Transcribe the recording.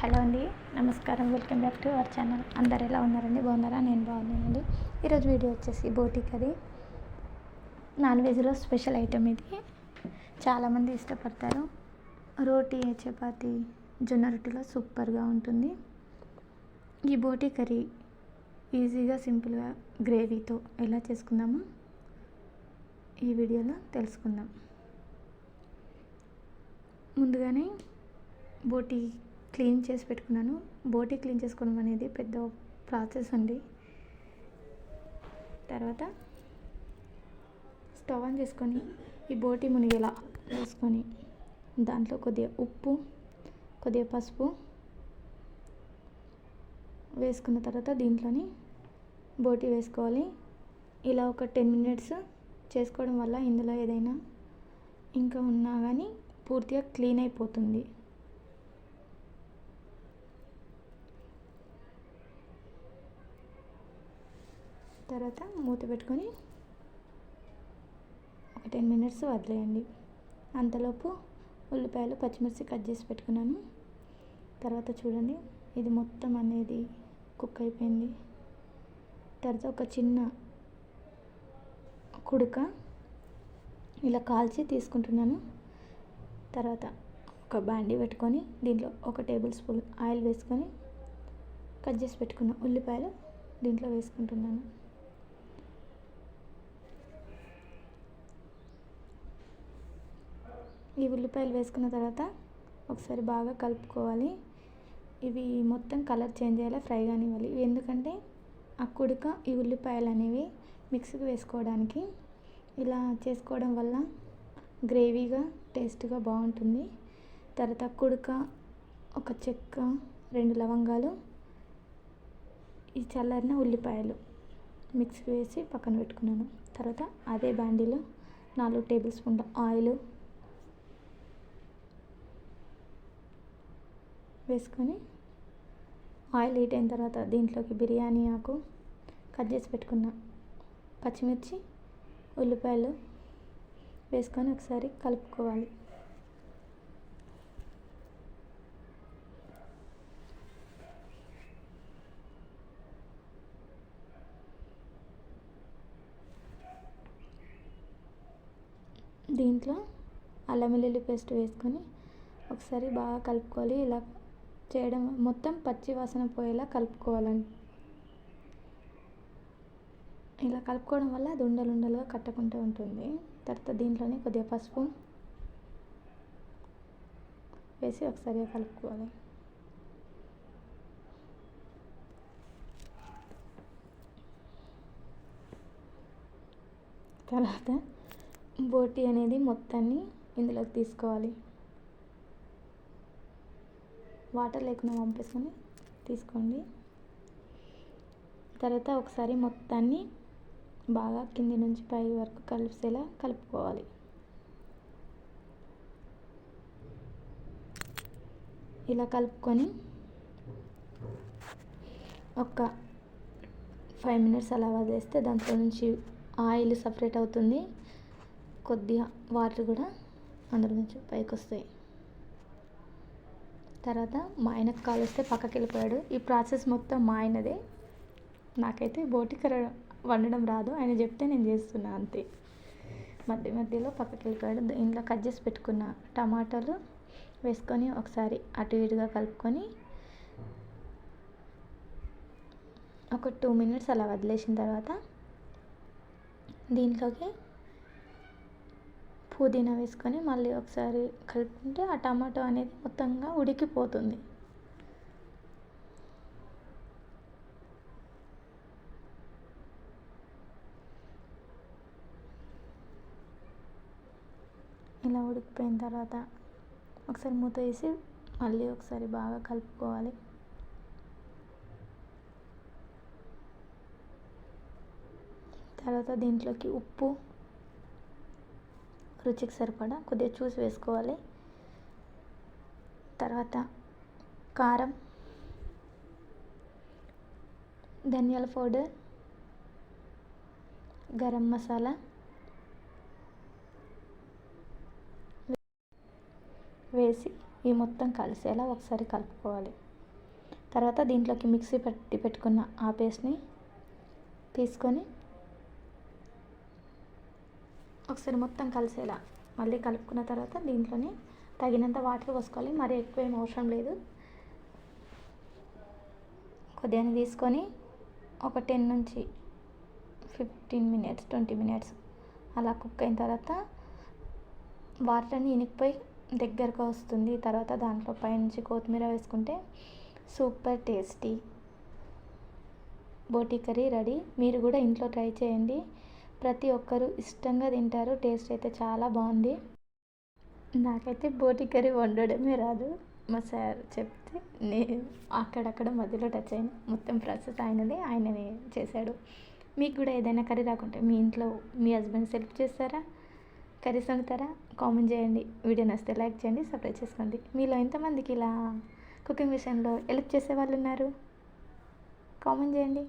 Hello అండి నమస్కారం. Welcome back to our channel. అందరు ఎలా ఉన్నారండి? బాగున్నారా? నేను బాగున్నానండి. ఈరోజు వీడియో వచ్చేసి బోటి కర్రీ. నాన్ వెజ్లో స్పెషల్ ఐటమ్ ఇది. చాలామంది ఇష్టపడతారు. రోటీ చపాతి జొన్న రొట్టెలో సూపర్గా ఉంటుంది. ఈ బోటి కర్రీ ఈజీగా సింపుల్గా గ్రేవీతో ఎలా చేసుకుందామో ఈ వీడియోలో తెలుసుకుందాం. ముందుగానే బోటి క్లీన్ చేసి పెట్టుకున్నాను. బోటి క్లీన్ చేసుకోవడం అనేది పెద్ద ప్రాసెస్ అండి. తర్వాత స్టవ్ ఆన్ చేసుకొని ఈ బోటి మునిగేలా వేసుకొని దాంట్లో కొద్దిగా ఉప్పు కొద్దిగా పసుపు వేసుకున్న తర్వాత దీంట్లోని బోటి వేసుకోవాలి. ఇలా ఒక టెన్ మినిట్స్ చేసుకోవడం వల్ల ఇందులో ఏదైనా ఇంకా ఉన్నా కానీ పూర్తిగా క్లీన్ అయిపోతుంది. తర్వాత మూత పెట్టుకొని ఒక టెన్ మినిట్స్ వదిలేయండి. అంతలోపు ఉల్లిపాయలు పచ్చిమిర్చి కట్ చేసి పెట్టుకున్నాను. తర్వాత చూడండి ఇది మొత్తం అనేది కుక్ అయిపోయింది. తర్వాత ఒక చిన్న కుడుక ఇలా కాల్చి తీసుకుంటున్నాను. తర్వాత ఒక బాండి పెట్టుకొని దీంట్లో ఒక టేబుల్ స్పూన్ ఆయిల్ వేసుకొని కట్ చేసి పెట్టుకున్న ఉల్లిపాయలు దీంట్లో వేసుకుంటున్నాను. ఈ ఉల్లిపాయలు వేసుకున్న తర్వాత ఒకసారి బాగా కలుపుకోవాలి. ఇవి మొత్తం కలర్ చేంజ్ అయ్యేలా ఫ్రై కానివ్వాలి. ఎందుకంటే ఆ కుడుక ఈ ఉల్లిపాయలు అనేవి మిక్సీకి వేసుకోవడానికి ఇలా చేసుకోవడం వల్ల గ్రేవీగా టేస్ట్గా బాగుంటుంది. తర్వాత కుడుక ఒక చెక్క రెండు లవంగాలు ఈ చల్లారిన ఉల్లిపాయలు మిక్స్ వేసి పక్కన పెట్టుకున్నాను. తర్వాత అదే బాండీలో నాలుగు టేబుల్ స్పూన్ల ఆయిల్ వేసుకొని ఆయిల్ హీట్ అయిన తర్వాత దీంట్లోకి బిర్యానీ ఆకు కట్ చేసి పెట్టుకున్న. పచ్చిమిర్చి ఉల్లిపాయలు వేసుకొని ఒకసారి కలుపుకోవాలి. దీంట్లో అల్లం వెల్లుల్లి పేస్ట్ వేసుకొని ఒకసారి బాగా కలుపుకోవాలి. ఇలా చేయడం మొత్తం పచ్చి వాసన పోయేలా కలుపుకోవాలండి ఇలా కలుపుకోవడం వల్ల అది ఉండలు ఉండలుగా కట్టకుండా ఉంటుంది. తర్వాత దీంట్లోనే కొద్దిగా పసుపు వేసి ఒకసారి కలుపుకోవాలి. తర్వాత బోటి అనేది మొత్తాన్ని ఇందులోకి తీసుకోవాలి. వాటర్ లేకుండా పంపేసుకొని తీసుకోండి. తర్వాత ఒకసారి మొత్తాన్ని బాగా కింది నుంచి పై వరకు కలిసేలా కలుపుకోవాలి. ఇలా కలుపుకొని ఒక ఫైవ్ మినిట్స్ అలా వదిలేస్తే దాంట్లో నుంచి ఆయిల్ సపరేట్ అవుతుంది. కొద్దిగా వాటర్ కూడా అందులో నుంచి పైకి వస్తాయి తర్వాత మా ఆయనకు కాల్ వస్తే పక్కకి వెళ్ళిపోయాడు. ఈ ప్రాసెస్ మొత్తం మా ఆయనదే. నాకైతే బోటి కర్ర వండడం రాదు. ఆయన చెప్తే నేను చేస్తున్నా అంతే. మధ్య మధ్యలో పక్కకి వెళ్ళిపోయాడు. ఇంట్లో కట్ చేసి పెట్టుకున్న టమాటాలు వేసుకొని ఒకసారి అటు ఇటుగా కలుపుకొని ఒక టూ మినిట్స్ అలా వదిలేసిన తర్వాత దీంట్లోకి పుదీనా వేసుకొని మళ్ళీ ఒకసారి కలుపుకుంటే ఆ టమాటో అనేది మొత్తంగా ఉడికిపోతుంది. ఇలా ఉడికిపోయిన తర్వాత ఒకసారి మూత వేసి మళ్ళీ ఒకసారి బాగా కలుపుకోవాలి. తర్వాత దీంట్లోకి ఉప్పు రుచికి సరిపడా కొద్దిగా చూసి వేసుకోవాలి. తర్వాత కారం ధనియాల పౌడర్ గరం మసాలా వేసి ఈ మొత్తం కలిసేలా ఒకసారి కలుపుకోవాలి. తర్వాత దీంట్లోకి మిక్సీ పెట్టి పెట్టుకున్న ఆ పేస్ట్ని తీసుకొని ఒకసారి మొత్తం కలిసేలా మళ్ళీ కలుపుకున్న తర్వాత దీంట్లోనే తగినంత వాటర్ పోసుకోవాలి. మరి ఎక్కువ ఏం అవసరం లేదు. కొద్దిగా తీసుకొని ఒక టెన్ నుంచి ఫిఫ్టీన్ మినిట్స్ ట్వంటీ మినిట్స్ అలా కుక్ అయిన తర్వాత వాటర్ అన్ని ఇనికిపోయి దగ్గరకు వస్తుంది. తర్వాత దాంట్లో పైనుంచి కొత్తిమీర వేసుకుంటే super tasty. Boti curry ready. మీరు కూడా ఇంట్లో ట్రై చేయండి. ప్రతి ఒక్కరూ ఇష్టంగా తింటారు. టేస్ట్ అయితే చాలా బాగుంది. నాకైతే బోటి కర్రీ వండడమే రాదు. మా సార్ చెప్తే నేను అక్కడక్కడ మధ్యలో టచ్ అయిన మొత్తం ప్రాసెస్ ఆయనది ఆయననే చేశాడు. మీకు కూడా ఏదైనా కర్రీ రాకుంటే మీ ఇంట్లో మీ హస్బెండ్ సెల్ఫ్ చేస్తారా? కర్రీస్ వండుతారా? కామెంట్ చేయండి. వీడియో నచ్చితే లైక్ చేయండి సబ్స్క్రైబ్ చేసుకోండి. మీలో ఎంతమందికి ఇలా కుకింగ్ విషయంలో హెల్ప్ చేసే వాళ్ళు ఉన్నారు? కామెంట్ చేయండి.